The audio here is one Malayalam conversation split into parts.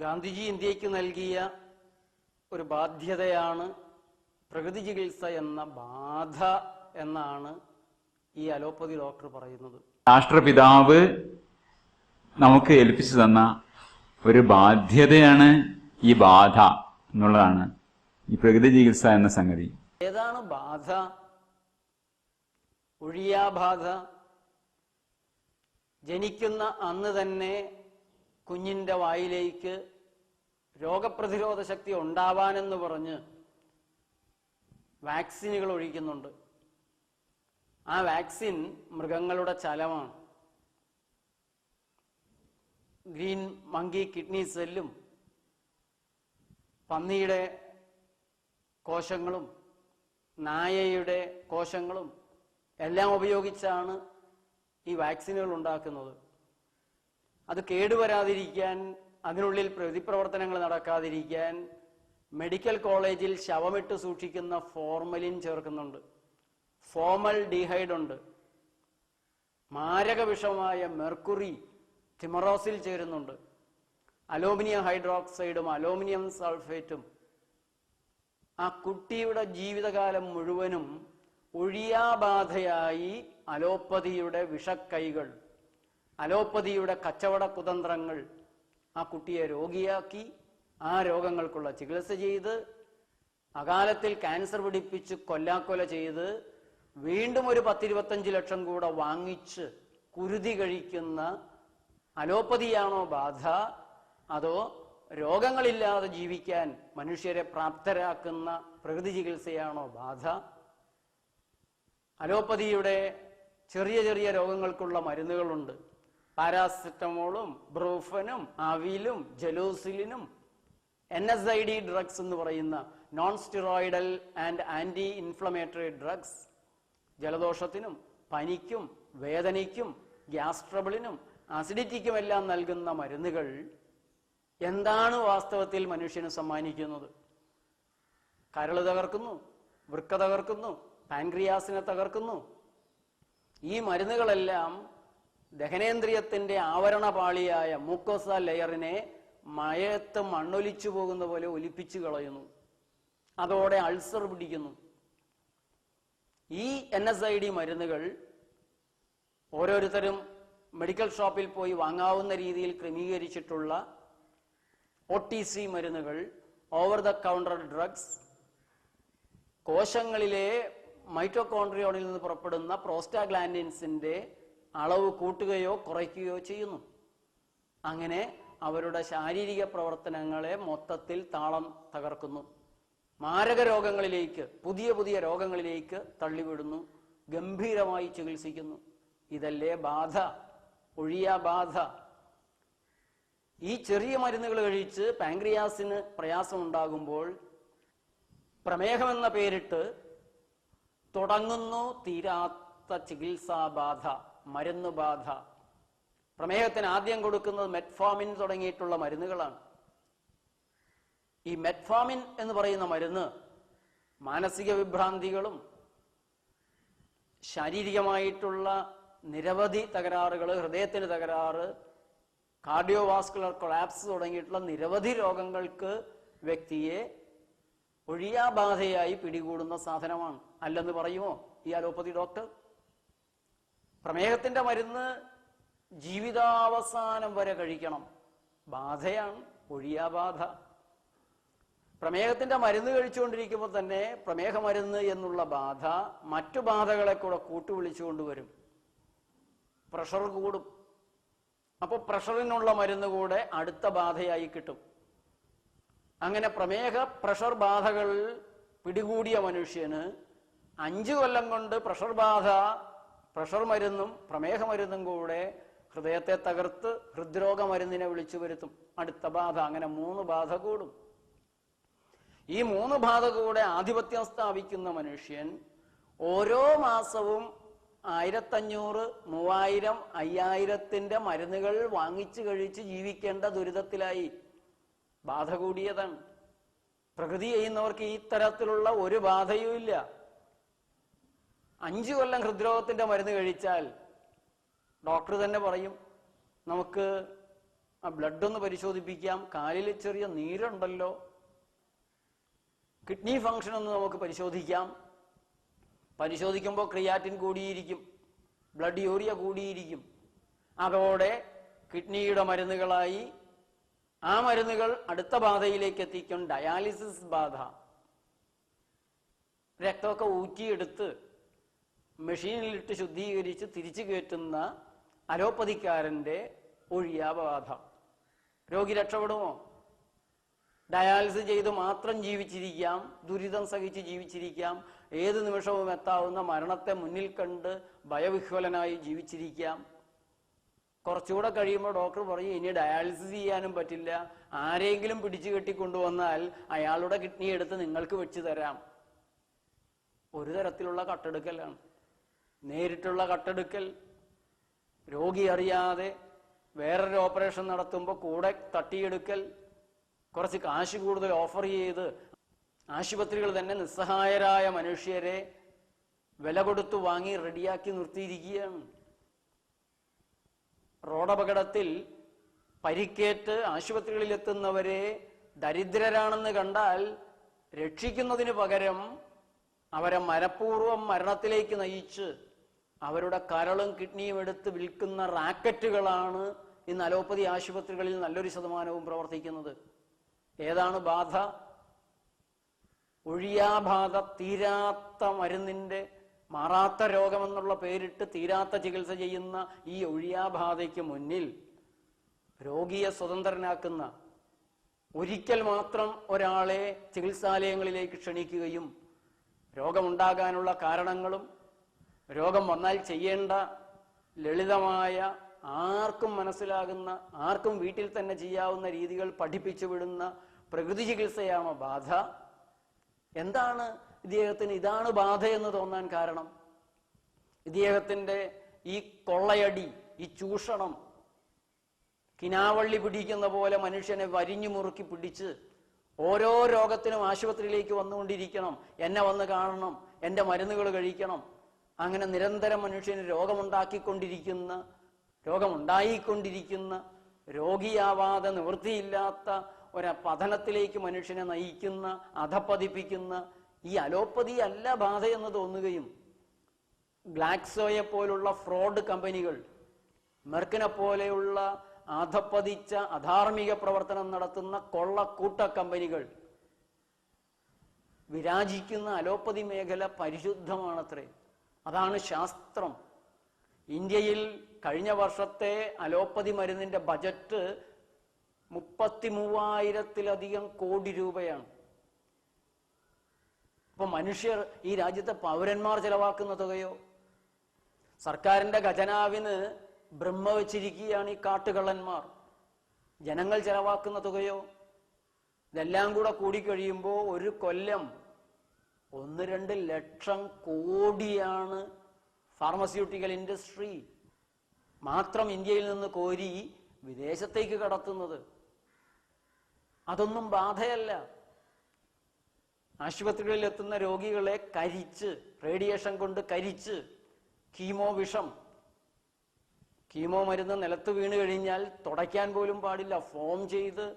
ഗാന്ധിജി ഇന്ത്യയ്ക്ക് നൽകിയ ഒരു ബാധ്യതയാണ് പ്രകൃതി ചികിത്സ എന്ന ബാധ എന്നാണ് ഈ അലോപ്പതി ഡോക്ടർ പറയുന്നത്. രാഷ്ട്രപിതാവ് നമുക്ക് ഏൽപ്പിച്ചു തന്ന ഒരു ബാധ്യതയാണ് ഈ ബാധ എന്നുള്ളതാണ് ഈ പ്രകൃതി ചികിത്സ എന്ന സംഗതി. ഏതാണ് ബാധ? ഒഴിയാബാധ? ജനിക്കുന്ന അന്ന് തന്നെ കുഞ്ഞിന്റെ വായിലേക്ക് രോഗപ്രതിരോധ ശക്തി ഉണ്ടാവാനെന്ന് പറഞ്ഞ് വാക്സിനുകൾ ഒഴിക്കുന്നുണ്ട്. ആ വാക്സിൻ മൃഗങ്ങളുടെ ചലമാണ്. ഗ്രീൻ മങ്കി കിഡ്നി സെല്ലും പന്നിയുടെ കോശങ്ങളും നായയുടെ കോശങ്ങളും എല്ലാം ഉപയോഗിച്ചാണ് ഈ വാക്സിനുകൾ ഉണ്ടാക്കുന്നത്. അത് കേടുവരാതിരിക്കാൻ അതിനുള്ളിൽ പ്രതിപ്രവർത്തനങ്ങൾ നടക്കാതിരിക്കാൻ മെഡിക്കൽ കോളേജിൽ ശവമിട്ട് സൂക്ഷിക്കുന്ന ഫോർമലിൻ ചേർക്കുന്നുണ്ട്. ഫോമൽ ഡിഹൈഡ് ഉണ്ട്. മാരക വിഷമായ മെർക്കുറി തിമറോസിൽ ചേരുന്നുണ്ട്. അലോമിനിയം ഹൈഡ്രോക്സൈഡും അലോമിനിയം സൾഫേറ്റും. ആ കുട്ടിയുടെ ജീവിതകാലം മുഴുവനും ഒഴിയാബാധയായി അലോപ്പതിയുടെ വിഷക്കൈകൾ. അലോപ്പതിയുടെ കച്ചവട കുതന്ത്രങ്ങൾ ആ കുട്ടിയെ രോഗിയാക്കി ആ രോഗങ്ങൾക്കുള്ള ചികിത്സ ചെയ്ത് അകാലത്തിൽ ക്യാൻസർ പിടിപ്പിച്ച് കൊല്ലാക്കൊല ചെയ്ത് വീണ്ടും ഒരു പത്തിരുപത്തഞ്ച് ലക്ഷം കൂടെ വാങ്ങിച്ച് കുരുതി കഴിക്കുന്ന അലോപ്പതിയാണോ ബാധ? അതോ രോഗങ്ങളില്ലാതെ ജീവിക്കാൻ മനുഷ്യരെ പ്രാപ്തരാക്കുന്ന പ്രകൃതി ചികിത്സയാണോ ബാധ? അലോപ്പതിയുടെ ചെറിയ ചെറിയ രോഗങ്ങൾക്കുള്ള മരുന്നുകളുണ്ട്. പാരാസെറ്റമോളും ബ്രൂഫനും അവിലും ജലൂസിലിനും N S I D drugs എന്ന് പറയുന്ന non steroidal and anti inflammatory drugs ജലദോഷത്തിനും പനിക്കും വേദനയ്ക്കും ഗ്യാസ് ട്രബിളിനും അസിഡിറ്റിക്കും എല്ലാം നൽകുന്ന മരുന്നുകൾ എന്താണ് വാസ്തവത്തിൽ മനുഷ്യന് സമ്മാനിക്കുന്നത്? കരൾ തകർക്കുന്നു വൃക്ക തകർക്കുന്നു പാൻക്രിയാസിനെ തകർക്കുന്നു. ഈ മരുന്നുകളെല്ലാം ദഹനേന്ദ്രിയത്തിന്റെ ആവരണപാളിയായ മൂക്കോസ ലെയറിനെ മയത്ത് മണ്ണൊലിച്ചു പോകുന്ന പോലെ ഒലിപ്പിച്ചു കളയുന്നു. അതോടെ അൾസർ പിടിക്കുന്നു. ഈ എൻ എസ് ഐ ഡി മരുന്നുകൾ ഓരോരുത്തരും മെഡിക്കൽ ഷോപ്പിൽ പോയി വാങ്ങാവുന്ന രീതിയിൽ ക്രമീകരിച്ചിട്ടുള്ള ഒ ടി സി മരുന്നുകൾ ഓവർ ദ കൗണ്ടർ ഡ്രഗ്സ് കോശങ്ങളിലെ മൈറ്റോകോൺട്രിയോണിൽ നിന്ന് പുറപ്പെടുന്ന പ്രോസ്റ്റാഗ്ലാൻഡിൻസിന്റെ അളവ് കൂട്ടുകയോ കുറയ്ക്കുകയോ ചെയ്യുന്നു. അങ്ങനെ അവരുടെ ശാരീരിക പ്രവർത്തനങ്ങളെ മൊത്തത്തിൽ താളം തകർക്കുന്നു. മാരക രോഗങ്ങളിലേക്ക് പുതിയ പുതിയ രോഗങ്ങളിലേക്ക് തള്ളിവിടുന്നു. ഗംഭീരമായി ചികിത്സിക്കുന്നു. ഇതല്ലേ ബാധ? ഒഴിയാ ബാധ? ഈ ചെറിയ മരുന്നുകൾ കഴിച്ച് പാങ്ക്രിയാസിന് പ്രയാസമുണ്ടാകുമ്പോൾ പ്രമേഹമെന്ന പേരിട്ട് തുടങ്ങുന്നു തീരാത്ത ചികിത്സാബാധ മരുന്ന് ബാധ. പ്രമേഹത്തിന് ആദ്യം കൊടുക്കുന്നത് മെറ്റ്ഫോമിൻ തുടങ്ങിയിട്ടുള്ള മരുന്നുകളാണ്. ഈ മെറ്റ്ഫോമിൻ എന്ന് പറയുന്ന മരുന്ന് മാനസിക വിഭ്രാന്തികളും ശാരീരികമായിട്ടുള്ള നിരവധി തകരാറുകൾ ഹൃദയത്തിന് തകരാറ് കാർഡിയോവാസ്കുലർ കൊളാപ്സ് തുടങ്ങിയിട്ടുള്ള നിരവധി രോഗങ്ങൾക്ക് വ്യക്തിയെ ഒഴിയാബാധയായി പിടികൂടുന്ന സാധനമാണ്. അല്ലെന്ന് പറയുമോ ഈ അലോപ്പതി ഡോക്ടർ? പ്രമേഹത്തിന്റെ മരുന്ന് ജീവിതാവസാനം വരെ കഴിക്കണം. ബാധയാണ് ഒഴിയാബാധ പ്രമേഹത്തിന്റെ മരുന്ന് കഴിച്ചുകൊണ്ടിരിക്കുമ്പോൾ തന്നെ പ്രമേഹ മരുന്ന് എന്നുള്ള ബാധ മറ്റു ബാധകളെ കൂടെ കൂട്ടുവിളിച്ചുകൊണ്ടുവരും പ്രഷർ കൂടും. അപ്പോൾ പ്രഷറിനുള്ള മരുന്ന് കൂടെ അടുത്ത ബാധയായി കിട്ടും. അങ്ങനെ പ്രമേഹ പ്രഷർ ബാധകൾ പിടികൂടിയ മനുഷ്യന് അഞ്ചു കൊല്ലം കൊണ്ട് പ്രഷർ ബാധ പ്രഷർ മരുന്നും പ്രമേഹ മരുന്നും കൂടെ ഹൃദയത്തെ തകർത്ത് ഹൃദ്രോഗ മരുന്നിനെ വിളിച്ചു വരുത്തും. അടുത്ത ബാധ അങ്ങനെ മൂന്ന് ബാധ കൂടും. ഈ മൂന്ന് ബാധ കൂടെ ആധിപത്യം സ്ഥാപിക്കുന്ന മനുഷ്യൻ ഓരോ മാസവും ആയിരത്തഞ്ഞൂറ് മൂവായിരം അയ്യായിരത്തിന്റെ മരുന്നുകൾ വാങ്ങിച്ചു കഴിച്ച് ജീവിക്കേണ്ട ദുരിതത്തിലായി. ബാധ കൂടിയതാണ്. പ്രകൃതി ചെയ്യുന്നവർക്ക് ഈ തരത്തിലുള്ള ഒരു ബാധയും ഇല്ല അഞ്ചു കൊല്ലം ഹൃദ്രോഗത്തിന്റെ മരുന്ന് കഴിച്ചാൽ ഡോക്ടർ തന്നെ പറയും നമുക്ക് ആ ബ്ലഡ് ഒന്ന് പരിശോധിപ്പിക്കാം. കാലിൽ ചെറിയ നീരുണ്ടല്ലോ. കിഡ്നി ഫംഗ്ഷൻ ഒന്ന് നമുക്ക് പരിശോധിക്കാം. പരിശോധിക്കുമ്പോൾ ക്രിയാറ്റിൻ കൂടിയിരിക്കും. ബ്ലഡ് യൂറിയ കൂടിയിരിക്കും. അതോടെ കിഡ്നിയുടെ മരുന്നുകളായി ആ മരുന്നുകൾ അടുത്ത ബാധയിലേക്ക് എത്തിക്കും. ഡയാലിസിസ് ബാധ. രക്തമൊക്കെ ഊറ്റിയെടുത്ത് മെഷീനിലിട്ട് ശുദ്ധീകരിച്ച് തിരിച്ചു കയറ്റുന്ന അലോപ്പതിക്കാരന്റെ ഒഴിയാപാധ രോഗി രക്ഷപ്പെടുമോ? ഡയാലിസിസ് ചെയ്ത് മാത്രം ജീവിച്ചിരിക്കാം ദുരിതം സഹിച്ച് ജീവിച്ചിരിക്കാം ഏത് നിമിഷവും എത്താവുന്ന മരണത്തെ മുന്നിൽ കണ്ട് ഭയവിഹ്വലനായി ജീവിച്ചിരിക്കാം. കുറച്ചുകൂടെ കഴിയുമ്പോൾ ഡോക്ടർ പറയും ഇനി ഡയാലിസിസ് ചെയ്യാനും പറ്റില്ല. ആരെങ്കിലും പിടിച്ചു കെട്ടിക്കൊണ്ടുവന്നാൽ അയാളുടെ കിഡ്നി എടുത്ത് നിങ്ങൾക്ക് വെച്ചു തരാം. ഒരു തരത്തിലുള്ള കട്ടെടുക്കലാണ്. നേരിട്ടുള്ള കട്ടെടുക്കൽ രോഗി അറിയാതെ വേറൊരു ഓപ്പറേഷൻ നടത്തുമ്പോൾ കൂടെ തട്ടിയെടുക്കൽ കുറച്ച് കാശ് കൂടുതൽ ഓഫർ ചെയ്ത് ആശുപത്രികൾ തന്നെ നിസ്സഹായരായ മനുഷ്യരെ വില കൊടുത്തു വാങ്ങി റെഡിയാക്കി നിർത്തിയിരിക്കുകയാണ്. റോഡപകടത്തിൽ പരിക്കേറ്റ് ആശുപത്രികളിൽ എത്തുന്നവരെ ദരിദ്രരാണെന്ന് കണ്ടാൽ രക്ഷിക്കുന്നതിന് പകരം അവരെ മനഃപൂർവം മരണത്തിലേക്ക് നയിച്ച് അവരുടെ കരളും കിഡ്നിയും എടുത്ത് വിൽക്കുന്ന റാക്കറ്റുകളാണ് ഇന്ന് അലോപ്പതി ആശുപത്രികളിൽ നല്ലൊരു ശതമാനവും പ്രവർത്തിക്കുന്നത്. ഏതാണ് ബാധ? ഒഴിയാബാധ തീരാത്ത മരുന്നിന്റെ മാറാത്ത രോഗമെന്നുള്ള പേരിട്ട് തീരാത്ത ചികിത്സ ചെയ്യുന്ന ഈ ഒഴിയാബാധയ്ക്ക് മുന്നിൽ രോഗിയെ സ്വതന്ത്രനാക്കുന്ന ഒരിക്കൽ മാത്രം ഒരാളെ ചികിത്സാലയങ്ങളിലേക്ക് ക്ഷണിക്കുകയും രോഗമുണ്ടാകാനുള്ള കാരണങ്ങളും രോഗം വന്നാൽ ചെയ്യേണ്ട ലളിതമായ ആർക്കും മനസ്സിലാകുന്ന ആർക്കും വീട്ടിൽ തന്നെ ചെയ്യാവുന്ന രീതികൾ പഠിപ്പിച്ചു വിടുന്ന പ്രകൃതി ചികിത്സയാണോ ബാധ. എന്താണ് ഇദ്ദേഹത്തിന് ഇതാണ് ബാധ എന്ന് തോന്നാൻ കാരണം? ഇദ്ദേഹത്തിന്റെ ഈ കൊള്ളയടി ഈ ചൂഷണം കിനാവള്ളി പിടിക്കുന്ന പോലെ മനുഷ്യനെ വരിഞ്ഞു മുറുക്കി പിടിച്ച് ഓരോ രോഗത്തിനും ആശുപത്രിയിലേക്ക് വന്നുകൊണ്ടിരിക്കണം. എന്നെ വന്ന് കാണണം. എന്റെ മരുന്നുകൾ കഴിക്കണം. അങ്ങനെ നിരന്തരം മനുഷ്യന് രോഗമുണ്ടാക്കിക്കൊണ്ടിരിക്കുന്ന രോഗമുണ്ടായിക്കൊണ്ടിരിക്കുന്ന രോഗിയാവാതെ നിവൃത്തിയില്ലാത്ത ഒരു പതനത്തിലേക്ക് മനുഷ്യനെ നയിക്കുന്ന അധപ്പതിപ്പിക്കുന്ന ഈ അലോപ്പതി അല്ല ബാധ എന്ന് തോന്നുകയും ഗ്ലാക്സോയെ പോലുള്ള ഫ്രോഡ് കമ്പനികൾ മെർക്കിനെ പോലെയുള്ള അധപ്പതിച്ച അധാർമിക പ്രവർത്തനം നടത്തുന്ന കൊള്ളക്കൂട്ട കമ്പനികൾ വിരാജിക്കുന്ന അലോപ്പതി മേഖല പരിശുദ്ധമാണത്രേ. അതാണ് ശാസ്ത്രം. ഇന്ത്യയിൽ കഴിഞ്ഞ വർഷത്തെ അലോപ്പതി മരുന്നിന്റെ ബജറ്റ് മുപ്പത്തി മൂവായിരത്തിലധികം കോടി രൂപയാണ്. ഇപ്പൊ മനുഷ്യർ ഈ രാജ്യത്തെ പൗരന്മാർ ചെലവാക്കുന്ന തുകയോ? സർക്കാരിന്റെ ഖജനാവിന് ബ്രഹ്മ വെച്ചിരിക്കുകയാണ് ഈ കാട്ടുകള്ളന്മാർ. ജനങ്ങൾ ചെലവാക്കുന്ന തുകയോ? ഇതെല്ലാം കൂടെ കൂടിക്കഴിയുമ്പോൾ ഒരു കൊല്ലം ഒന്ന് രണ്ട് ലക്ഷം കോടിയാണ് ഫാർമസ്യൂട്ടിക്കൽ ഇൻഡസ്ട്രി മാത്രം ഇന്ത്യയിൽ നിന്ന് കോരി വിദേശത്തേക്ക് കടത്തുന്നത്. അതൊന്നും ബാധയല്ല. ആശുപത്രികളിൽ എത്തുന്ന രോഗികളെ കരിച്ച് റേഡിയേഷൻ കൊണ്ട് കരിച്ച് കീമോ വിഷം. കീമോ മരുന്ന് നിലത്ത് വീണ് കഴിഞ്ഞാൽ തുടയ്ക്കാൻ പോലും പാടില്ല. ഫോം ചെയ്ത്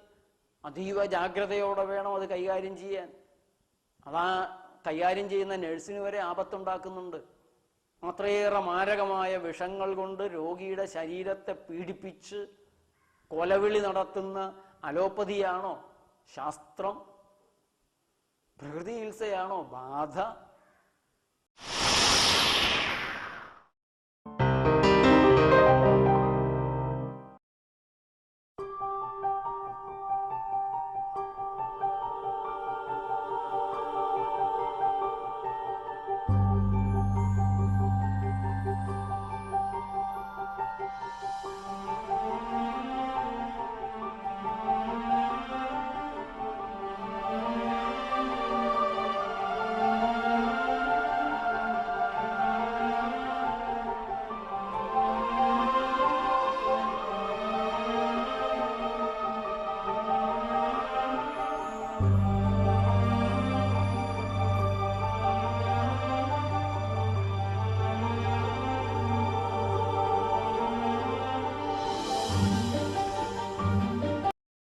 അതീവ ജാഗ്രതയോടെ വേണം അത് കൈകാര്യം ചെയ്യാൻ. അതാ കൈകാര്യം ചെയ്യുന്ന നഴ്സിന് വരെ ആപത്തുണ്ടാക്കുന്നുണ്ട്. അത്രയേറെ മാരകമായ വിഷങ്ങൾ കൊണ്ട് രോഗിയുടെ ശരീരത്തെ പീഡിപ്പിച്ച് കൊലവിളി നടത്തുന്ന അലോപ്പതിയാണോ ശാസ്ത്രം? പ്രകൃതി ചികിത്സയാണോ ബാധ?